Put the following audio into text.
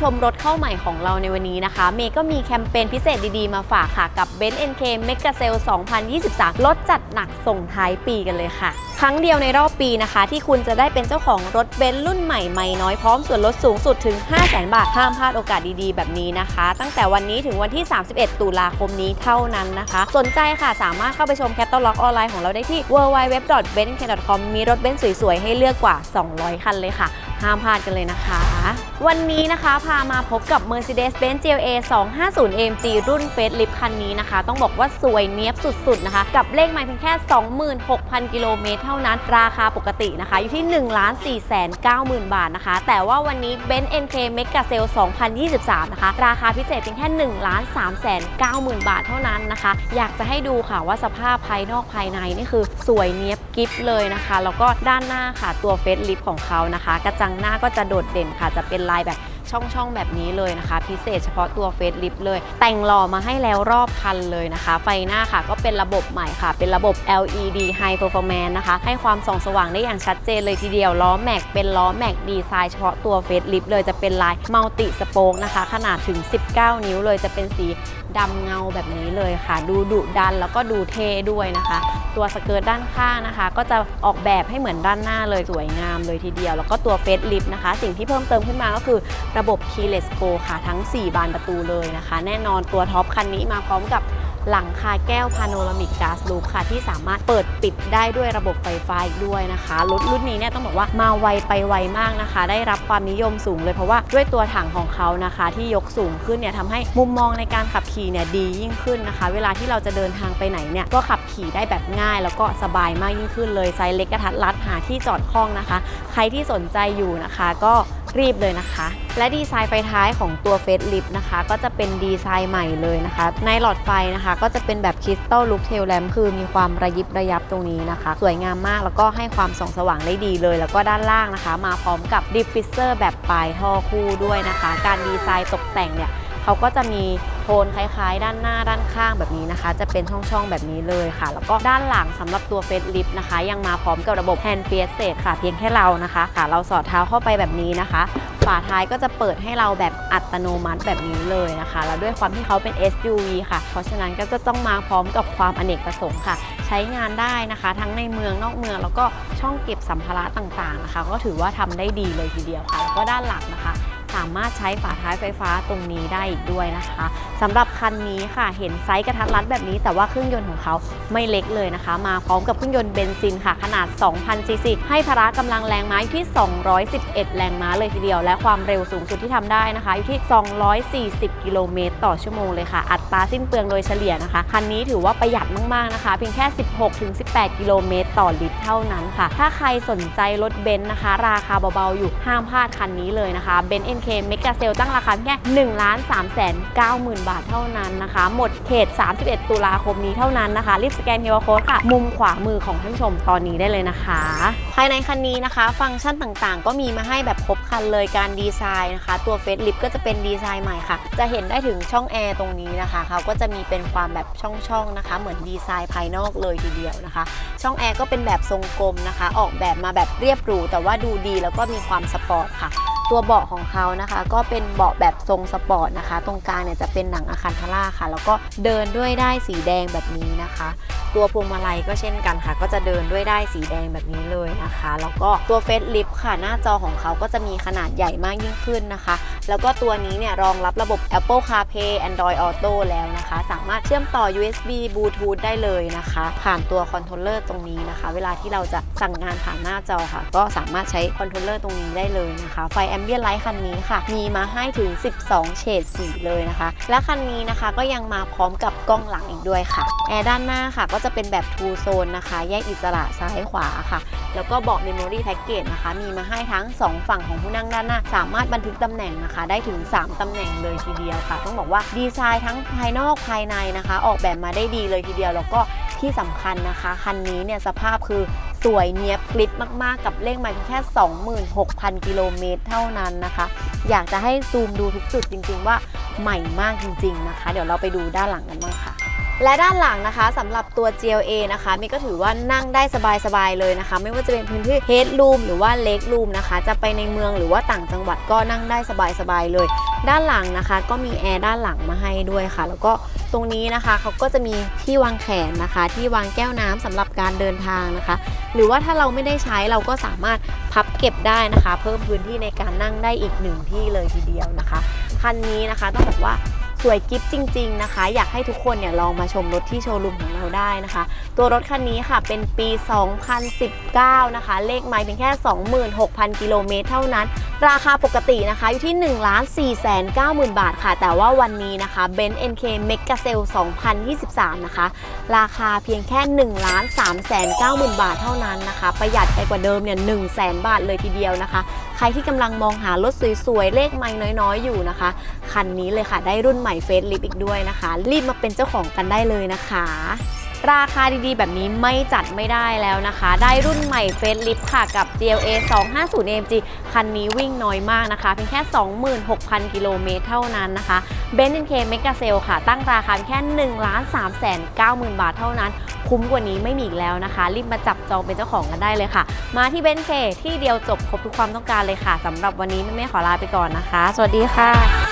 ชมรถเข้าใหม่ของเราในวันนี้นะคะ เมย์ก็มีแคมเปญพิเศษดีๆ มาฝากค่ะ กับ b e n z NK Mega Sale 2023 ลดจัดหนักส่งท้ายปีกันเลยค่ะ ครั้งเดียวในรอบปีนะคะ ที่คุณจะได้เป็นเจ้าของรถเบนซ์รุ่นใหม่ไม่น้อยพร้อมส่วนลดสูงสุดถึง 5 0 0 0 0 0 บาทห้ามพลาดโอกาสดีๆ แบบนี้นะคะ ตั้งแต่วันนี้ถึงวันที่ 31 ตุลาคมนี้เท่านั้นนะคะ สนใจค่ะสามารถเข้าไปชมแคตตาล็อกออนไลน์ของเราได้ที่ www.benzk.com มีรถเบนซ์สวยๆให้เลือกกว่า 200 คันเลยค่ะ ห้ามพลาดกันเลยนะคะ วันนี้นะคะพามาพบกับ Mercedes-Benz GLA 250 AMG รุ่น Facelift คันนี้นะคะ ต้องบอกว่าสวยเนี้ยบสุดๆนะคะ กับเลขหมายเพียงแค่ 26,000 กิโลเมตรเท่านั้น ราคาปกตินะคะ อยู่ที่ 1 4 9 0 0 0 0 บาทนะคะ แต่ว่าวันนี้ Benz NK Mega Sale 2023 นะคะ ราคาพิเศษเพียงแค่ 1 3 9 0 0 0 0 บาทเท่านั้นนะคะ อยากจะให้ดูค่ะว่าสภาพภายนอกภายในนี่คือสวยเนี้ยบกิฟเลยนะคะ แล้วก็ด้านหน้าค่ะตัวเฟซลิฟของเขานะคะกระจังหน้าก็จะโดดเด่นค่ะ จะเป็นลายแบบช่องๆ แบบนี้เลยนะคะ พิเศษเฉพาะตัวเฟซลิฟเลย แต่งหล่อมาให้แล้วรอบคันเลยนะคะ ไฟหน้าค่ะก็เป็นระบบใหม่ค่ะ เป็นระบบ LED High Performance นะคะ ให้ความส่องสว่างได้อย่างชัดเจนเลยทีเดียว ล้อแม็กเป็นล้อแม็กดีไซน์เฉพาะตัวเฟซลิฟเลยจะเป็นลายมัลติสโปกนะคะ ขนาดถึง 19 นิ้วเลยจะเป็นสี ดำเงาแบบนี้เลยค่ะ ดูดุดันแล้วก็ดูเท่ด้วยนะคะ ตัวสเกิร์ตด้านข้างนะคะ ก็จะออกแบบให้เหมือนด้านหน้าเลยสวยงามเลยทีเดียว แล้วก็ตัวเฟสลิฟนะคะ สิ่งที่เพิ่มเติมขึ้นมาก็คือระบบ Keyless Go ค่ะ ทั้ง 4 บานประตูเลยนะคะ แน่นอนตัวท็อปคันนี้มาพร้อมกับ หลังคาแก้วพาโนรามิกก๊าซลูปค่ะ ที่สามารถเปิดปิดได้ด้วยระบบไฟฟ้าอีกด้วยนะคะรถรุ่นนี้เนี่ยต้องบอกว่ามาไวไปไวมากนะคะ ได้รับความนิยมสูงเลยเพราะว่าด้วยตัวถังของเขานะคะ ที่ยกสูงขึ้นเนี่ยทำให้มุมมองในการขับขี่เนี่ยดียิ่งขึ้นนะคะ เวลาที่เราจะเดินทางไปไหนเนี่ยก็ขับขี่ได้แบบง่าย แล้วก็สบายมากยิ่งขึ้นเลยไซส์เล็กกระทัดรัดหาที่จอดคล่องนะคะ ใครที่สนใจอยู่นะคะก็ รีบเลยนะคะ และดีไซน์ไฟท้ายของตัวเฟสลิฟนะคะ ก็จะเป็นดีไซน์ใหม่เลยนะคะ ในหลอดไฟนะคะ ก็จะเป็นแบบคริสตัลลุคเทลแลมคือมีความระยิบระยับตรงนี้นะคะ สวยงามมากแล้วก็ให้ความส่องสว่างได้ดีเลย แล้วก็ด้านล่างนะคะ มาพร้อมกับดิฟฟิเซอร์แบบปลายท่อคู่ด้วยนะคะ การดีไซน์ตกแต่งเนี่ย เขาก็จะมีโทนคล้ายๆ ด้านหน้าด้านข้างแบบนี้นะคะ จะเป็นช่องๆแบบนี้เลยค่ะ แล้วก็ด้านหลังสำหรับตัวเฟสลิฟนะคะ ยังมาพร้อมกับระบบ Hand f a c e ค่ะ เพียงแค่เรานะคะค่ะเราสอดเท้าเข้าไปแบบนี้นะคะ ฝาท้ายก็จะเปิดให้เราแบบอัตโนมัติแบบนี้เลยนะคะ แล้วด้วยความที่เขาเป็น SUV ค่ะ เพราะฉะนั้นก็จะต้องมาพร้อมกับความอเนกประสงค์ค่ะ ใช้งานได้นะคะ ทั้งในเมืองนอกเมือง แล้วก็ช่องเก็บสัมภาระต่างๆนะคะ ก็ถือว่าทำได้ดีเลยทีเดียวค่ะ แล้วก็ด้านหลังนะคะ สามารถใช้ฝาท้ายไฟฟ้าตรงนี้ได้อีกด้วยนะคะสำหรับคันนี้ค่ะเห็นไซส์กระทัดรัดแบบนี้ แต่ว่าเครื่องยนต์ของเขาไม่เล็กเลยนะคะ มาพร้อมกับเครื่องยนต์เบนซินค่ะ ขนาด 2,000ซีซีให้พละกำลังแรงม้าอยู่ที่ 211 แรงม้าเลยทีเดียว และความเร็วสูงสุดที่ทำได้นะคะอยู่ที่ 240 กิโลเมตรต่อชั่วโมงเลยค่ะ อัตราสิ้นเปลืองโดยเฉลี่ยนะคะ คันนี้ถือว่าประหยัดมาก ๆ นะคะ เพียงแค่ 16-18 กิโลเมตรต่อลิตรเท่านั้นค่ะ ถ้าใครสนใจรถเบนซ์นะคะ ราคาเบา ๆ อยู่ห้ามพลาดคันนี้เลยนะคะเบนซ์เอ็น NK Mega Sale ตั้งราคาแค่1ล้าน3แสน90,000 บาทเท่านั้นนะคะ หมดเขต 31 ตุลาคมนี้เท่านั้นนะคะ รีบสแกน QR Code ค่ะ มุมขวามือของท่านผู้ชมตอนนี้ได้เลยนะคะ ภายในคันนี้นะคะ ฟังก์ชันต่างๆ ก็มีมาให้แบบครบคันเลยการดีไซน์นะคะ ตัวเฟซลิฟก็จะเป็นดีไซน์ใหม่ค่ะ จะเห็นได้ถึงช่องแอร์ตรงนี้นะคะเขาก็จะมีเป็นความแบบช่องๆนะคะ เหมือนดีไซน์ภายนอกเลยทีเดียวนะคะ ช่องแอร์ก็เป็นแบบทรงกลมนะคะ ออกแบบมาแบบเรียบหรูแต่ว่าดูดีแล้วก็มีความสปอร์ตค่ะ ตัวเบาะของเขานะคะ ก็เป็นเบาะแบบทรงสปอร์ตนะคะ ตรงกลางเนี่ยจะเป็นหนังอะคันทาร่าค่ะ แล้วก็เดินด้วยได้สีแดงแบบนี้นะคะ ตัวพวงมาลัยก็เช่นกันค่ะ ก็จะเดินด้วยได้สีแดงแบบนี้เลยนะคะ แล้วก็ตัวเฟซลิฟค่ะ หน้าจอของเขาก็จะมีขนาดใหญ่มากยิ่งขึ้นนะคะ แล้วก็ตัวนี้เนี่ยรองรับระบบ Apple CarPlay Android Auto แล้วนะคะ สามารถเชื่อมต่อ USB Bluetooth ได้เลยนะคะ ผ่านตัวคอนโทรลเลอร์ตรงนี้นะคะ เวลาที่เราจะสั่งงานผ่านหน้าจอค่ะ ก็สามารถใช้คอนโทรลเลอร์ตรงนี้ได้เลยนะคะ ไฟแอมเบียนไลท์คันนี้ค่ะ มีมาให้ถึง 12 เฉดสีเลยนะคะ และคันนี้นะคะก็ยังมาพร้อมกับ กล้องหลังอีกด้วยค่ะ แอร์ด้านหน้าค่ะ ก็จะเป็นแบบ Two Zone นะคะ แยกอิสระซ้ายขวาค่ะ แล้วก็เบาะ Memory Package นะคะ มีมาให้ทั้ง 2 ฝั่งของผู้นั่งด้านหน้า สามารถบันทึกตำแหน่งนะคะ ได้ถึง 3ตำแหน่งเลยทีเดียวค่ะ ต้องบอกว่าดีไซน์ทั้งภายนอกภายในนะคะ ออกแบบมาได้ดีเลยทีเดียว แล้วก็ที่สำคัญนะคะ คันนี้เนี่ยสภาพคือ สวยเนียบกริบมากๆ กับเลขหมายเพียงแค่ 26,000 กิโลเมตรเท่านั้นนะคะ อยากจะให้ซูมดูทุกจุดจริงๆว่าใหม่มากจริงๆนะคะ เดี๋ยวเราไปดูด้านหลังกันบ้างค่ะและด้านหลังนะคะสำหรับตัว GLA นะคะมย์ก็ถือว่านั่งได้สบายๆเลยนะคะ ไม่ว่าจะเป็นพื้นที่ Head Room หรือว่า Leg Room นะคะ จะไปในเมืองหรือว่าต่างจังหวัดก็นั่งได้สบายๆเลย ด้านหลังนะคะ ก็มีแอร์ด้านหลังมาให้ด้วยค่ะ แล้วก็ตรงนี้นะคะเขาก็จะมีที่วางแขนนะคะ ที่วางแก้วน้ำสำหรับการเดินทางนะคะ หรือว่าถ้าเราไม่ได้ใช้เราก็สามารถพับเก็บได้นะคะ เพิ่มพื้นที่ในการนั่งได้อีกหนึ่งที่เลยทีเดียวนะคะ คันนี้นะคะต้องบอกว่า สวยกิฟจริง ๆ นะคะ อยากให้ทุกคนเนี่ยลองมาชมรถที่โชว์รูมของเราได้นะคะ ตัวรถคันนี้ค่ะเป็นปี 2019 นะคะ เลขไมล์เพียงแค่ 26,000 กิโลเมตรเท่านั้น ราคาปกตินะคะอยู่ที่ 1 4 9 0 0 0 0บาทค่ะ แต่ว่าวันนี้นะคะ b e n z NK Mega Sale 2023 นะคะ ราคาเพียงแค่ 1 3 9 0 0 0 0 บาทเท่านั้นนะคะ ประหยัดไปกว่าเดิมเนี่ย1 0 0 0 0 0 บาทเลยทีเดียวนะคะ ใครที่กำลังมองหารถสวยๆ เลขไม้น้อยๆ อยู่นะคะ คันนี้เลยค่ะได้รุ่นใหม่ม่เฟสลิฟอีกด้วยนะคะ รีบมาเป็นเจ้าของกันได้เลยนะคะ ราคาดีๆ แบบนี้ไม่จัดไม่ได้แล้วนะคะ ได้รุ่นใหม่เฟสลิฟค่ะกับ GLA 250 AMG คันนี้วิ่งน้อยมากนะคะ เพียงแค่ 26,000 กิโลเมตรเท่านั้นนะคะ b e n z k Mega Sale ค่ะ ตั้งราคาแค่1 3 9 0 0 0 0บาทเท่านั้นคุ้มกว่านี้ไม่มีอีกแล้วนะคะ รีบมาจับจองเป็นเจ้าของกันได้เลยค่ะ มาที่เบนเคที่เดียวจบครบทุกความต้องการเลยค่ะสำหรับวันนี้แม่ๆขอลาไปก่อนนะคะ สวัสดีค่ะ